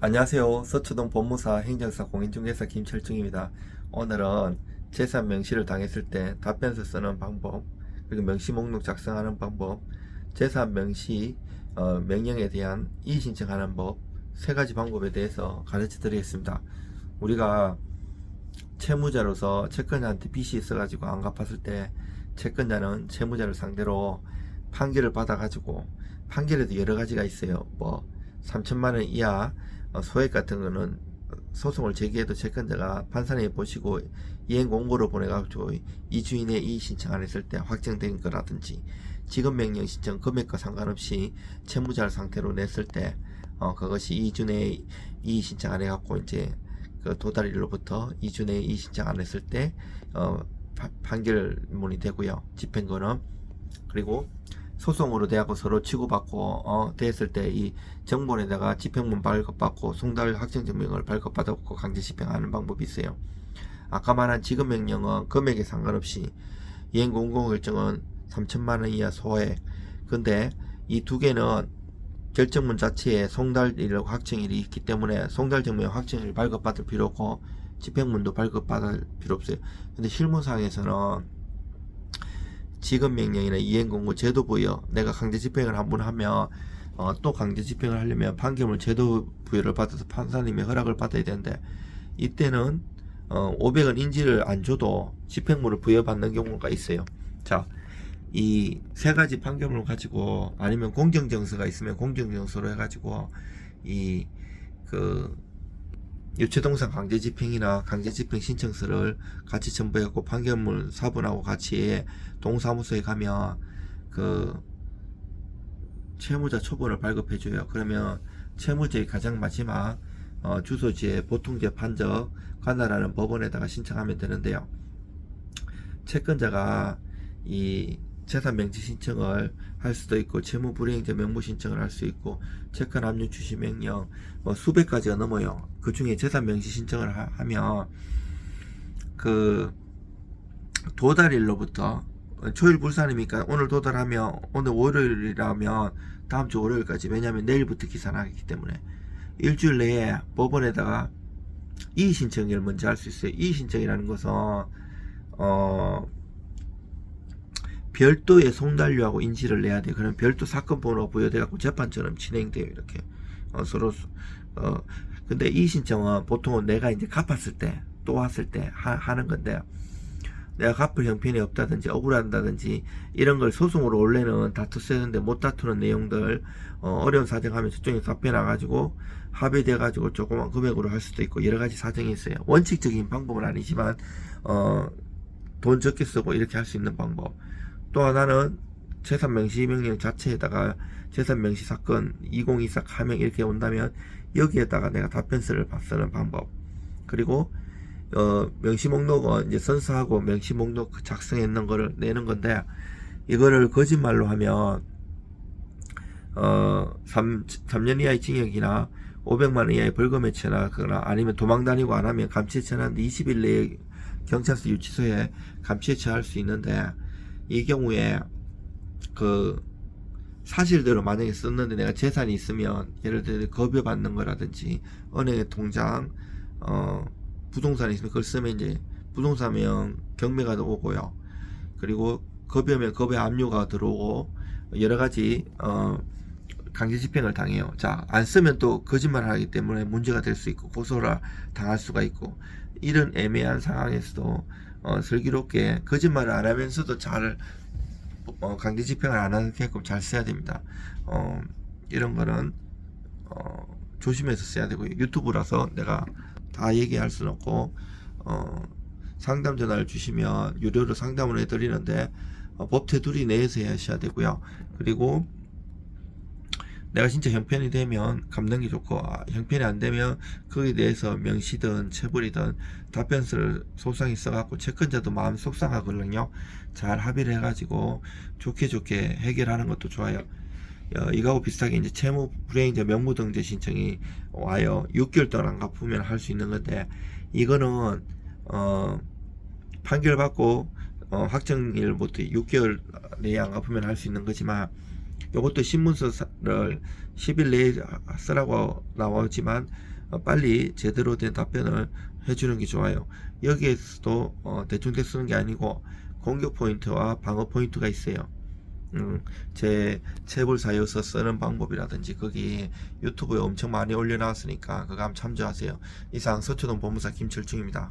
안녕하세요. 서초동 법무사 행정사 공인중개사 김철중입니다. 오늘은 재산 명시를 당했을 때 답변서 쓰는 방법, 그리고 명시 목록 작성하는 방법, 재산 명시 어, 명령에 대한 이의 신청하는 법, 세 가지 방법에 대해서 가르쳐 드리겠습니다. 우리가 채무자로서 채권자한테 빚이 있어가지고 안 갚았을 때 채권자는 채무자를 상대로 판결을 받아가지고 판결에도 여러 가지가 있어요. 뭐 3천만 원 이하 어, 소액 같은 거는 소송을 제기해도 채권자가 판사님 보시고 이행 공고를 보내가지고 2주 이내에 이의 신청 안 했을 때 확정된 거라든지 지급 명령 신청 금액과 상관없이 채무자를 상태로 냈을 때 어, 그것이 2주 내에 이의 신청 안 해갖고 이제 그 도달일로부터 2주 내에 이의 신청 안 했을 때 어, 파- 판결문이 되고요. 집행거는 그리고 소송으로 돼갖고 서로 치고받고 어, 됐을 때 이 정본에다가 집행문 발급받고 송달 확정증명을 발급받았고 강제 집행하는 방법이 있어요. 아까 말한 지급 명령은 금액에 상관없이 이행 공공결정은 3천만 원 이하 소액. 근데 이 두 개는 결정문 자체에 송달일 확정일이 있기 때문에 송달 증명 확정일 발급받을 필요 없고 집행문도 발급받을 필요 없어요. 근데 실무상에서는 지급 명령이나 이행 공고 제도 부여 내가 강제 집행을 한 번 하면 어, 또 강제 집행을 하려면 판결문 제도 부여를 받아서 판사님의 허락을 받아야 되는데 이때는 어, 500원 인지를 안 줘도 집행문을 부여받는 경우가 있어요. 자, 이 세 가지 판결문을 가지고 아니면 공정정서가 있으면 공정정서로 해가지고 이그 유체동산 강제집행이나 강제집행 신청서를 같이 첨부해갖고 판결문 사본하고 같이 동사무소에 가면 그 채무자 초본을 발급해줘요. 그러면 채무자의 가장 마지막 어, 주소지에 보통재 판적 관할하는 법원에다가 신청하면 되는데요. 채권자가 이 재산 명지 신청을 할 수도 있고 채무 불이행자 명부 신청을 할 수 있고 채권 압류 주시 명령 뭐 수백 가지가 넘어요. 그 중에 재산 명시 신청을 하, 하면 그 도달일로부터 초일 불산이니까 오늘 도달하면 오늘 월요일이라면 다음 주 월요일까지 왜냐하면 내일부터 기산하기 때문에 일주일 내에 법원에다가 이의 신청을 먼저 할 수 있어요. 이의 신청이라는 것은 어 별도의 송달료하고 인지를 내야 돼요. 그럼 별도 사건 번호 부여돼갖고 재판처럼 진행돼요. 이렇게 어, 서로 수- 어 근데 이 신청은 보통은 내가 이제 갚았을 때 또 왔을 때 하, 하는 건데 내가 갚을 형편이 없다든지 억울한다든지 이런 걸 소송으로 원래는 다투었는데 못 다투는 내용들 어, 어려운 사정하면 저쪽에 답변해 가지고 합의돼 가지고 조그만 금액으로 할 수도 있고 여러 가지 사정이 있어요. 원칙적인 방법은 아니지만 어, 돈 적게 쓰고 이렇게 할 수 있는 방법. 또 하나는 재산 명시 명령 자체에다가 재산 명시 사건 2024 가명 이렇게 온다면 여기에다가 내가 답변서를 쓰는 방법. 그리고 어, 명시 목록은 이제 선서하고 명시 목록 작성했는 거를 내는 건데 이거를 거짓말로 하면 어, 3, 3년 이하의 징역이나 500만 원 이하의 벌금에 처하거나 아니면 도망 다니고 안 하면 감치에 처하는데 20일 내에 경찰서 유치소에 감치에 처할 수 있는데 이 경우에 그 사실대로 만약에 썼는데 내가 재산이 있으면 예를 들어 급여 받는 거라든지 은행의 통장 어 부동산이 있으면 그걸 쓰면 이제 부동산명 경매가 오고요 그리고 급여면 급여 압류가 들어오고 여러 가지 어 강제 집행을 당해요. 자, 안 쓰면 또 거짓말을 하기 때문에 문제가 될 수 있고 고소를 당할 수가 있고 이런 애매한 상황에서도 어, 슬기롭게 거짓말을 안 하면서도 잘 어, 강제 집행을 안 하게끔 잘 써야 됩니다. 어, 이런 거는 어, 조심해서 써야 되고요. 유튜브라서 내가 다 얘기할 수는 없고 어, 상담 전화를 주시면 유료로 상담을 해드리는데 어, 법 테두리 내에서 하셔야 되고요. 그리고 내가 진짜 형편이 되면 게 좋고 아, 형편이 안 되면 거기에 대해서 명시든 체불이든 답변서를 소상히 써갖고 채권자도 마음 속상하거든요. 잘 합의를 해가지고 좋게 좋게 해결하는 것도 좋아요. 어, 이거하고 비슷하게 이제 채무 불이행자 명부등재 신청이 와요. 6개월 동안 안 갚으면 할 수 있는 건데 이거는 어, 판결 받고 어, 확정일부터 6개월 내에 안 갚으면 할 수 있는 거지만 이것도 신문서를 10일 내에 쓰라고 나오지만 어, 빨리 제대로 된 답변을 해주는 게 좋아요. 여기에서도 어, 대충 쓰는 게 아니고 공격 포인트와 방어 포인트가 있어요. 음, 제 탭을 사용해서 쓰는 방법이라든지 거기 유튜브에 엄청 많이 올려놨으니까 그거 한번 참조하세요. 이상 서초동 법무사 김철중입니다.